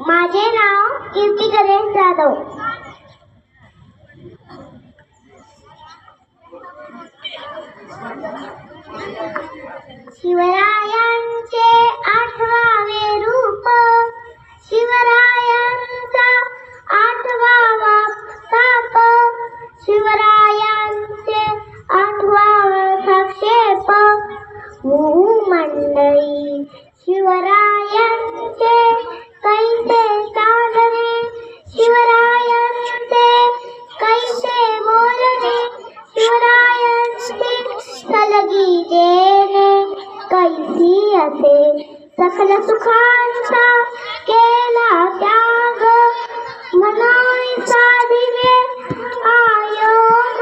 माझे नाव कीर्ती गणेश जाधव. शिवरायांचे आठवावे रूप. शिवरायांचा आठवावा ताप शिवरायांचे आठवावा प्रक्षेप. मंडळी शिवराय शिवरायांचे सलगी देणे कैसी असे सकल सुखांचा केला त्याग म्हणायचा दिवे आयोग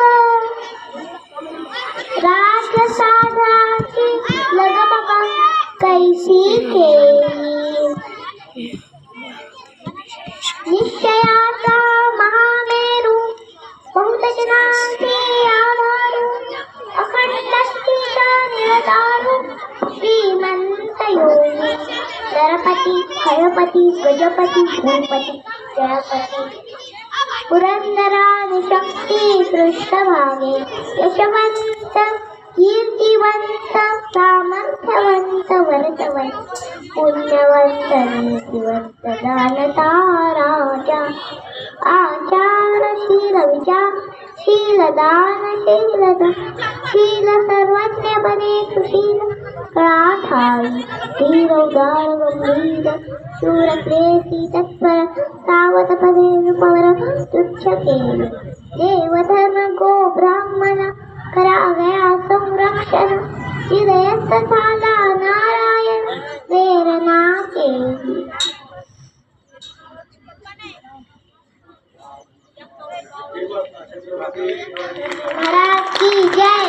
राजसाधाची लगबग कैसी केली श्रीमंत योगी सरपती खळपती गजपती भूपती जयपती पुरंदराने शक्ती पृष्ठभागे यशवंत कीर्तिवंत सामर्थ्यवंत वरतवंत पुण्यवंत नीतिवंत दानता शील शील सर्वज्ञ सुशील। कळाठाई धीर शूर प्रेसी तत्पर, सावत पदे पवर तुच्छ केले। देवधर्म गो ब्राह्मण, करा गया संरक्षण। हृदयस्थ झाला महाराज की जय.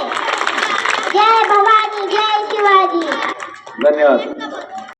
जय भवानी जय शिवाजी. धन्यवाद.